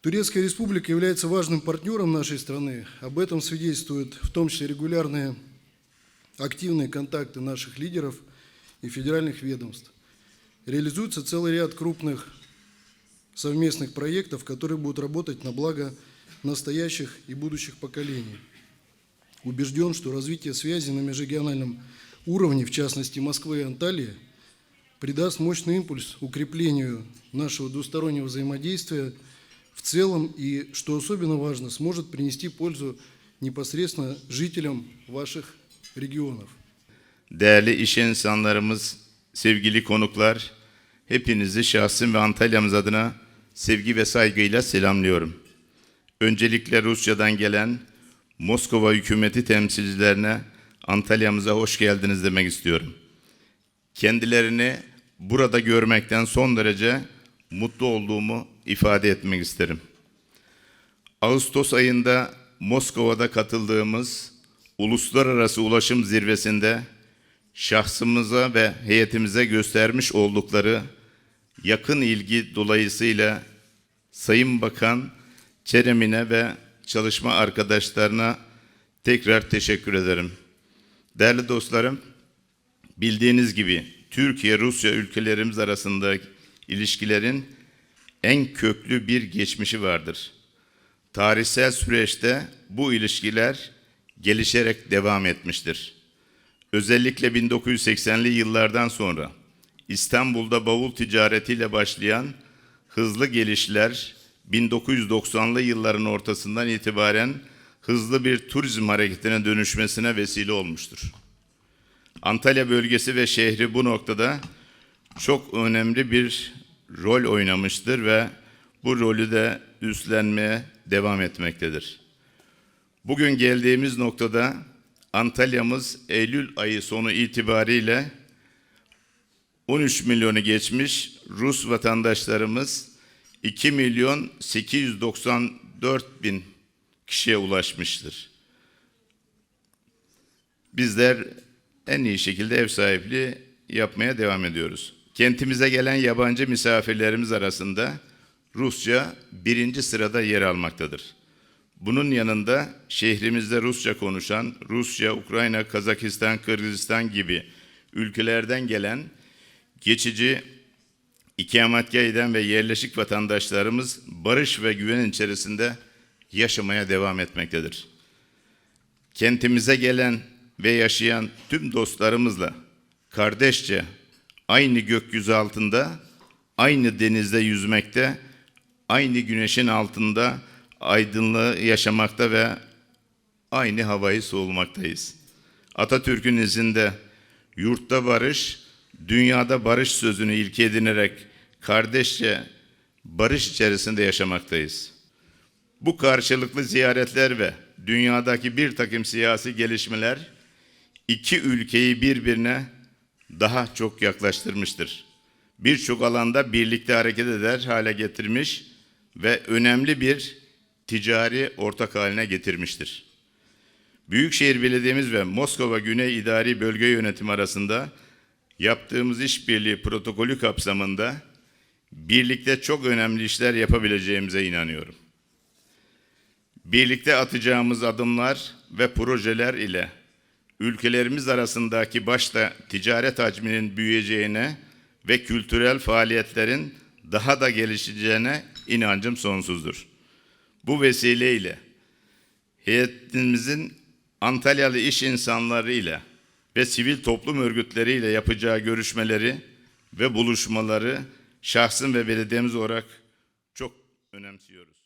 Турецкая республика является важным партнером нашей страны. Об этом свидетельствуют в том числе регулярные активные контакты наших лидеров и федеральных ведомств. Реализуется целый ряд крупных совместных проектов, которые будут работать на благо настоящих и будущих поколений. Убежден, что развитие связи на межрегиональном уровне, в частности Москвы и Анталии, придаст мощный импульс укреплению нашего двустороннего взаимодействия в целом и, что особенно важно, сможет принести пользу непосредственно жителям ваших регионов. Değerli iş insanlarımız, sevgili konuklar, hepinizi şahsım ve Antalya'mız adına sevgi ve saygıyla selamlıyorum. Öncelikle Rusya'dan gelen Moskova hükümeti temsilcilerine Antalya'mıza hoş geldiniz demek istiyorum. Kendilerini burada görmekten son derece mutlu olduğumu ifade etmek isterim. Ağustos ayında Moskova'da katıldığımız uluslararası ulaşım zirvesinde şahsımıza ve heyetimize göstermiş oldukları yakın ilgi dolayısıyla Sayın Bakan Çeremine ve çalışma arkadaşlarına tekrar teşekkür ederim. Değerli dostlarım, bildiğiniz gibi Türkiye-Rusya ülkelerimiz arasında ilişkilerin en köklü bir geçmişi vardır. Tarihsel süreçte bu ilişkiler gelişerek devam etmiştir. Özellikle 1980'li yıllardan sonra İstanbul'da bavul ticaretiyle başlayan hızlı gelişler 1990'lı yılların ortasından itibaren hızlı bir turizm hareketine dönüşmesine vesile olmuştur. Antalya bölgesi ve şehri bu noktada çok önemli bir rol oynamıştır ve bu rolü de üstlenmeye devam etmektedir. Bugün geldiğimiz noktada Antalya'mız Eylül ayı sonu itibariyle 13 milyonu geçmiş Rus vatandaşlarımız 2 milyon 894 bin kişiye ulaşmıştır. Bizler en iyi şekilde ev sahipliği yapmaya devam ediyoruz. Kentimize gelen yabancı misafirlerimiz arasında Rusça birinci sırada yer almaktadır. Bunun yanında şehrimizde Rusça konuşan, Rusya, Ukrayna, Kazakistan, Kırgızistan gibi ülkelerden gelen geçici ikametgah eden ve yerleşik vatandaşlarımız barış ve güven içerisinde yaşamaya devam etmektedir. Kentimize gelen ve yaşayan tüm dostlarımızla kardeşçe aynı gökyüzü altında, aynı denizde yüzmekte, aynı güneşin altında aydınlığı yaşamakta ve aynı havayı soğumaktayız. Atatürk'ün izinde yurtta barış, dünyada barış sözünü ilke edinerek kardeşçe barış içerisinde yaşamaktayız. Bu karşılıklı ziyaretler ve dünyadaki bir takım siyasi gelişmeler iki ülkeyi birbirine daha çok yaklaştırmıştır. Birçok alanda birlikte hareket eder hale getirmiş ve önemli bir ticari ortak haline getirmiştir. Büyükşehir Belediye'miz ve Moskova Güney İdari Bölge Yönetimi arasında yaptığımız işbirliği protokolü kapsamında birlikte çok önemli işler yapabileceğimize inanıyorum. Birlikte atacağımız adımlar ve projeler ile ülkelerimiz arasındaki başta ticaret hacminin büyüyeceğine ve kültürel faaliyetlerin daha da gelişeceğine inancım sonsuzdur. Bu vesileyle heyetimizin Antalyalı iş insanlarıyla ve sivil toplum örgütleriyle yapacağı görüşmeleri ve buluşmaları şahsım ve belediyemiz olarak çok önemsiyoruz.